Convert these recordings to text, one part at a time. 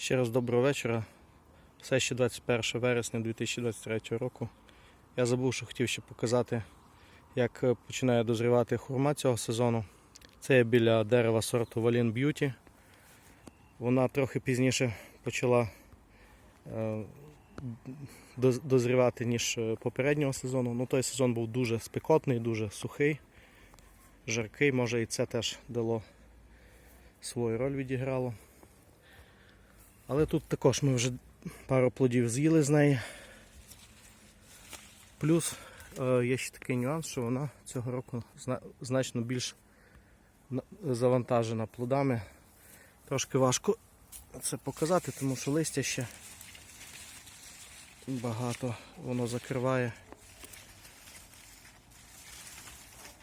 Ще раз доброго вечора. Все ще 21 вересня 2023 року. Я забув, що хотів ще показати, як е, починає дозрівати хурма цього сезону. Це є біля дерева сорту Валін Beauty. Вона трохи пізніше почала е, дозрівати, ніж е, попереднього сезону. Ну, той сезон був дуже спекотний, дуже сухий, жаркий. Може і це теж дало свою роль відіграло. Але тут також ми вже пару плодів з'їли з неї. Плюс е, є ще такий нюанс, що вона цього року значно більш завантажена плодами. Трошки важко це показати, тому що листя ще багато воно закриває.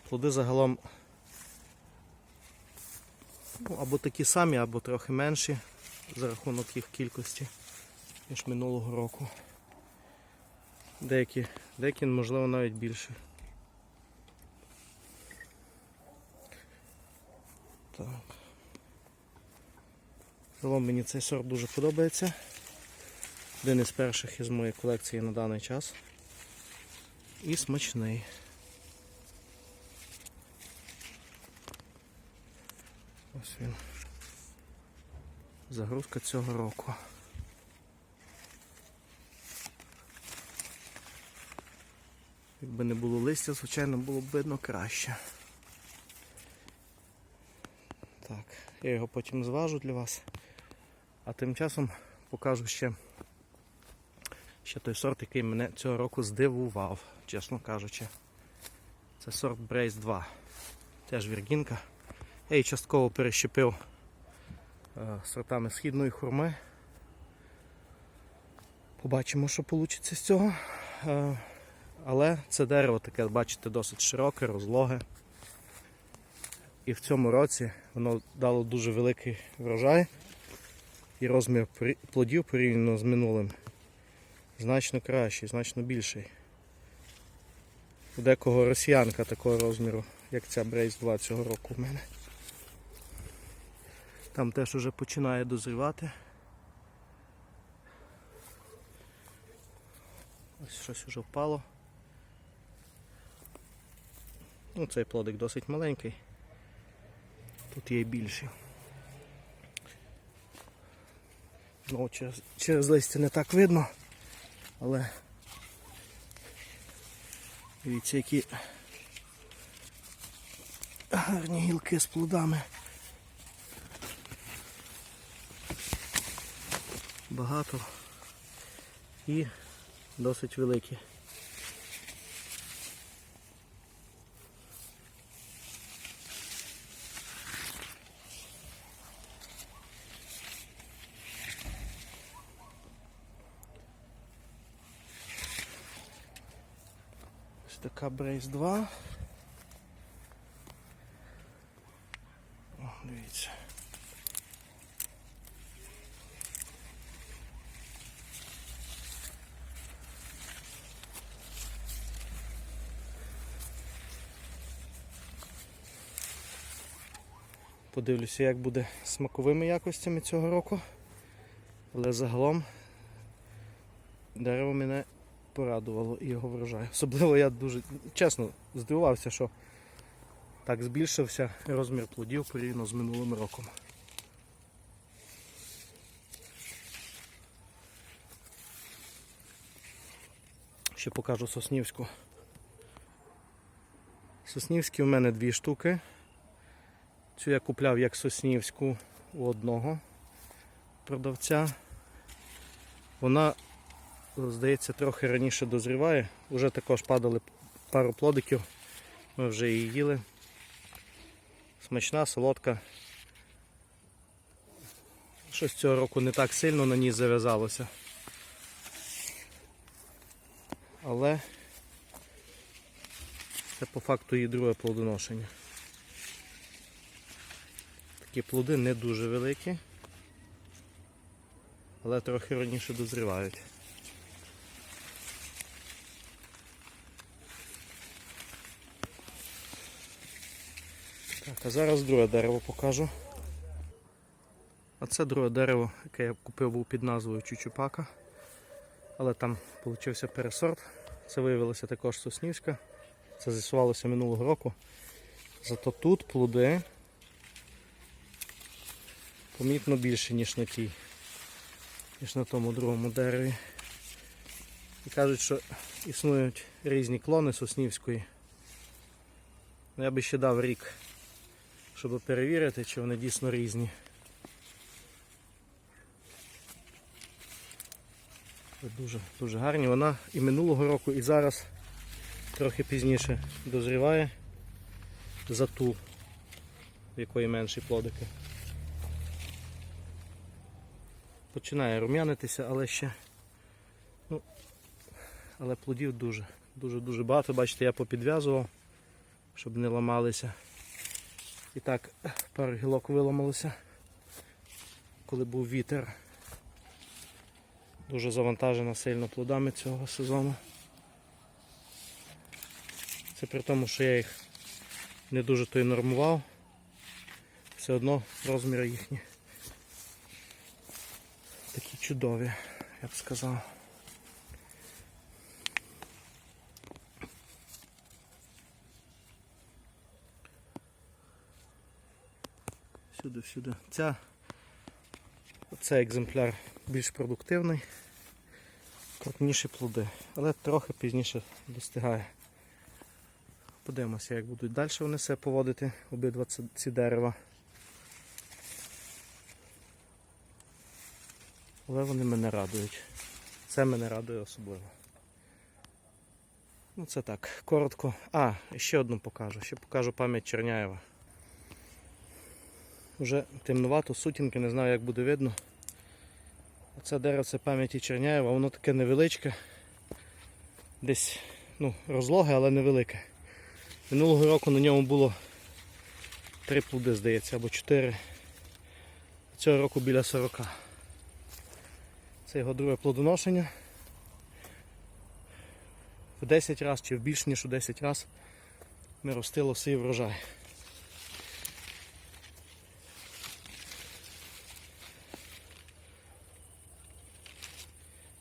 Плоди загалом ну, або такі самі, або трохи менші за рахунок їх кількості, ніж минулого року. Деякі, деякі можливо навіть більше. Так. Загалом мені цей сорт дуже подобається. Один із перших із моєї колекції на даний час. І смачний. Ось він. Загрузка цього року. Якби не було листя, звичайно, було б видно краще. Так, я його потім зважу для вас. А тим часом покажу ще, ще той сорт, який мене цього року здивував, чесно кажучи. Це сорт Брейс 2. Теж віргінка. Я її частково перещепив сортами східної хурми. Побачимо, що вийде з цього. Е, Але це дерево таке, бачите, досить широке, розлоге. І в цьому році воно дало дуже великий врожай. І розмір плодів порівняно з минулим значно кращий, значно більший. У декого росіянка такого розміру, як ця Брейс 2 цього року в мене. Там теж уже починає дозрівати. Ось щось вже впало. Ну, цей плодик досить маленький. Тут є більші. Знову через, через листя не так видно, але дивіться, які гарні гілки з плодами. Багато і досить великі. Ось така Брейс 2. О, дивіться. Подивлюся, як буде смаковими якостями цього року. Але загалом дерево мене порадувало і його врожай. Особливо я дуже чесно здивувався, що так збільшився розмір плодів порівняно з минулим роком. Ще покажу соснівську. Соснівські у мене дві штуки. Цю я купляв як соснівську у одного продавця. Вона здається, трохи раніше дозріває. Уже також падали пару плодиків. Ми вже її їли. Смачна, солодка. Щось цього року не так сильно на ній зав'язалося. Але це по факту її друге плодоношення. Такі плоди не дуже великі, але трохи раніше дозрівають. Так, а зараз друге дерево покажу. А це друге дерево, яке я купив був під назвою Чучупака. Але там получився пересорт. Це виявилося також Соснівська. Це з'ясувалося минулого року. Зато тут плоди помітно більше, ніж на тій, ніж на тому другому дереві. І кажуть, що існують різні клони Соснівської. Ну, Я би ще дав рік, щоб перевірити, чи вони дійсно різні. Дуже, дуже гарні. Вона і минулого року, і зараз трохи пізніше дозріває за ту, в якої менші плодики. Починає рум'янитися, але ще ну, але плодів дуже, дуже дуже багато. Бачите, я попідв'язував, щоб не ламалися. І так, пару гілок виламалося, коли був вітер. Дуже завантажена сильно плодами цього сезону. Це при тому, що я їх не дуже то й нормував. Все одно розміри їхні чудові, я б сказав. Сюди, сюди. Ця, цей екземпляр більш продуктивний, крупніші плоди, але трохи пізніше достигає. Подивимося, як будуть далі вони себе поводити, обидва ці дерева. Але вони мене радують. Це мене радує особливо. Ну це так, коротко. А, ще одну покажу. Ще покажу пам'ять Черняєва. Вже темнувато, сутінки, не знаю як буде видно. Оце дерево це пам'яті Черняєва, воно таке невеличке. Десь ну, розлоге, але невелике. Минулого року на ньому було три плоди, здається, або чотири. Цього року біля 40. Це його друге плодоношення. В 10 разів чи в більш ніж у 10 разів ми ростило свій врожай.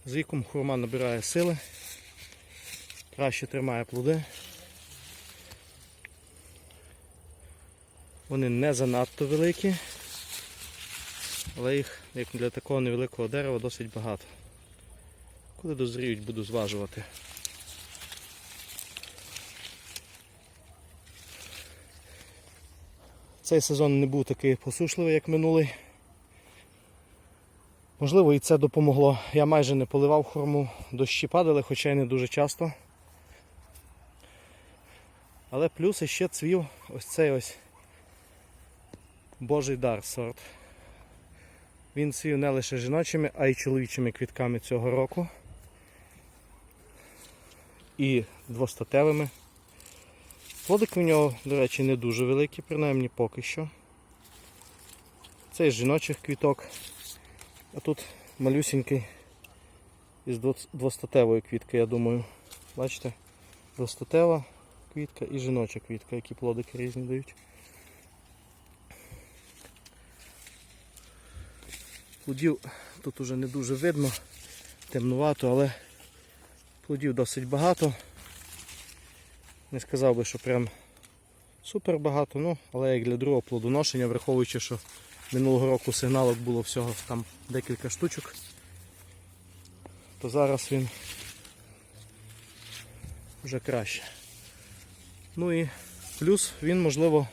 З віком хурма набирає сили, краще тримає плоди. Вони не занадто великі, але їх, як для такого невеликого дерева, досить багато. Коли дозріють, буду зважувати. Цей сезон не був такий посушливий, як минулий. Можливо, і це допомогло. Я майже не поливав хурму, дощі падали, хоча й не дуже часто. Але плюс ще цвів ось цей ось Божий дар сорт. Він цвів не лише жіночими, а й чоловічими квітками цього року. І двостатевими. Плодики в нього, до речі, не дуже великі, принаймні поки що. Це із жіночих квіток. А тут малюсенький із двостатевої квітки, я думаю. Бачите? Двостатева квітка і жіноча квітка, які плодики різні дають. Плодів тут уже не дуже видно, темнувато, але плодів досить багато. Не сказав би, що прям супер багато, ну, але як для другого плодоношення, враховуючи, що минулого року сигналок було всього там декілька штучок, то зараз він вже краще. Ну і плюс він, можливо,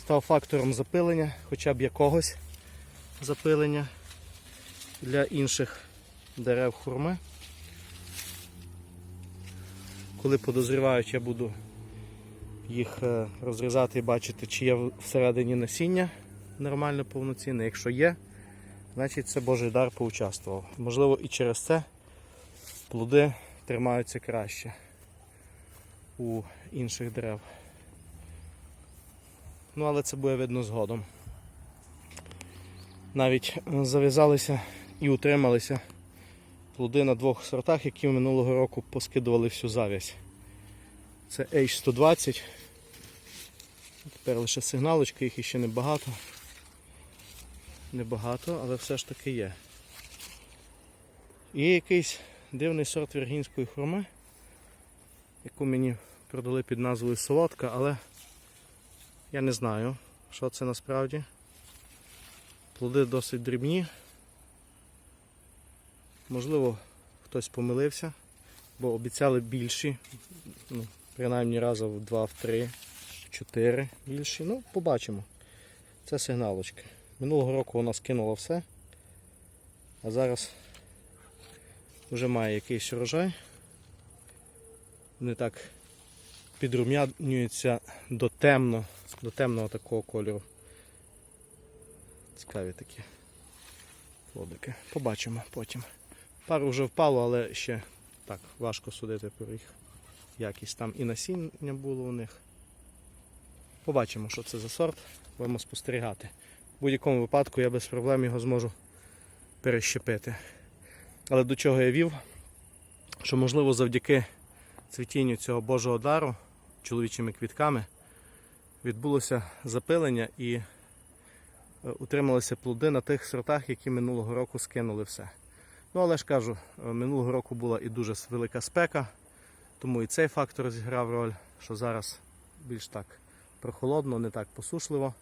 став фактором запилення, хоча б якогось запилення для інших дерев хурми. Коли подозрівають, я буду їх е, розрізати і бачити, чи є всередині насіння нормально повноцінне. Якщо є, значить це Божий дар поучаствував. Можливо, і через це плоди тримаються краще у інших дерев. Ну, але це буде видно згодом. Навіть е, зав'язалися і утрималися плоди на двох сортах, які минулого року поскидували всю зав'язь. Це H120. Тепер лише сигналочки, їх іще небагато. небагато, але все ж таки є. І якийсь дивний сорт віргінської хурми, яку мені продали під назвою солодка, але я не знаю, що це насправді. Плоди досить дрібні. Можливо, хтось помилився, бо обіцяли більші, ну, принаймні разів в 2, в 3, в 4 більші. Ну, побачимо. Це сигналочки. Минулого року вона скинула все, а зараз вже має якийсь урожай. Не так підрум'янюється до темно, до темного такого кольору. Цікаві такі плодики. Побачимо потім. Пару вже впало, але ще так важко судити про їх якість. Там і насіння було у них. Побачимо, що це за сорт. Будемо спостерігати. В будь-якому випадку я без проблем його зможу перещепити. Але до чого я вів? Що можливо завдяки цвітінню цього Божого дару чоловічими квітками відбулося запилення і е, утрималися плоди на тих сортах, які минулого року скинули все. Ну, але ж кажу, е, минулого року була і дуже велика спека, тому і цей фактор зіграв роль, що зараз більш так прохолодно, не так посушливо.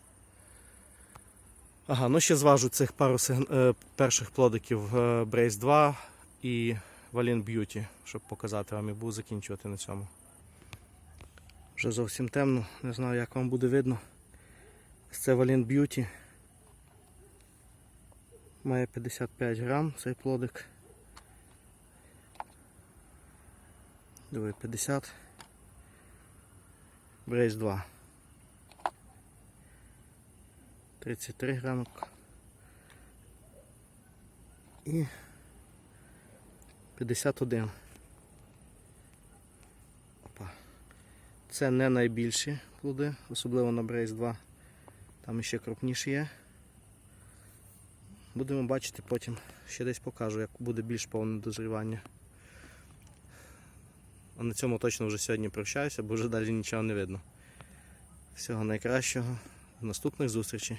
Ага, ну ще зважу цих пару е, перших плодиків е, Brace 2 і Valiant Beauty, щоб показати вам і буду закінчувати на цьому. Вже зовсім темно, не знаю як вам буде видно. Це Valiant Beauty. Має 55 грам цей плодик. Диви, 50. Брейс 2. 33 грамок. І 51. Опа. Це не найбільші плоди, особливо на Брейс 2. Там ще крупніші є. Будемо бачити потім. Ще десь покажу, як буде більш повне дозрівання. А на цьому точно вже сьогодні прощаюся, бо вже далі нічого не видно. Всього найкращого. До наступних зустрічей.